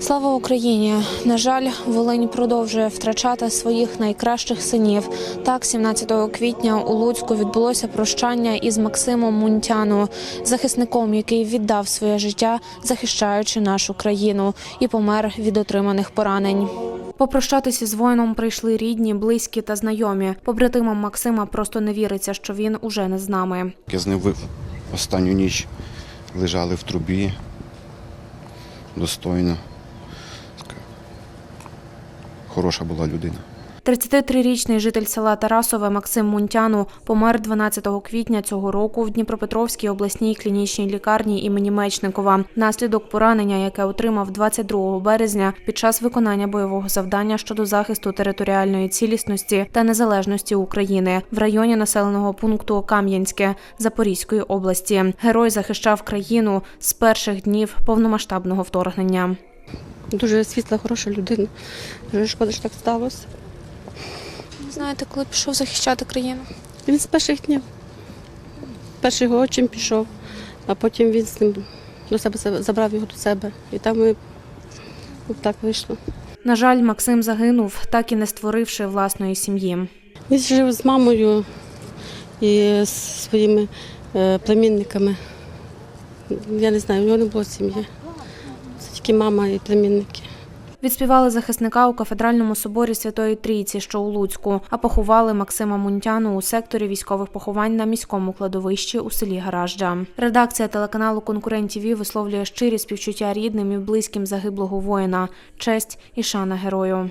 Слава Україні! На жаль, Волинь продовжує втрачати своїх найкращих синів. Так, 17 квітня у Луцьку відбулося прощання із Максимом Мунтяну, захисником, який віддав своє життя, захищаючи нашу країну, і помер від отриманих поранень. Попрощатися з воїном прийшли рідні, близькі та знайомі. Побратимам Максима просто не віриться, що він уже не з нами. Я з ним останню ніч лежали в трубі достойно. Хороша була людина. 33-річний житель села Тарасове Максим Мунтяну помер 12 квітня цього року в Дніпропетровській обласній клінічній лікарні імені Мечникова внаслідок поранення, яке отримав 22 березня під час виконання бойового завдання щодо захисту територіальної цілісності та незалежності України в районі населеного пункту Кам'янське Запорізької області. Герой захищав країну з перших днів повномасштабного вторгнення. Дуже світла, хороша людина. Дуже шкода, що так сталося. Знаєте, коли пішов захищати країну? Він з перших днів. Перший його отчим пішов, а потім він з ним до себе забрав його до себе. І там ми так вийшло. На жаль, Максим загинув, так і не створивши власної сім'ї. Він жив з мамою і з своїми е, племінниками. Я не знаю, у нього не було сім'ї. Тільки мама і племінники. Відспівали захисника у кафедральному соборі Святої Трійці, що у Луцьку, а поховали Максима Мунтяну у секторі військових поховань на міському кладовищі у селі Гаражджа. Редакція телеканалу Конкурент ТІВІ висловлює щирі співчуття рідним і близьким загиблого воїна, честь і шана герою.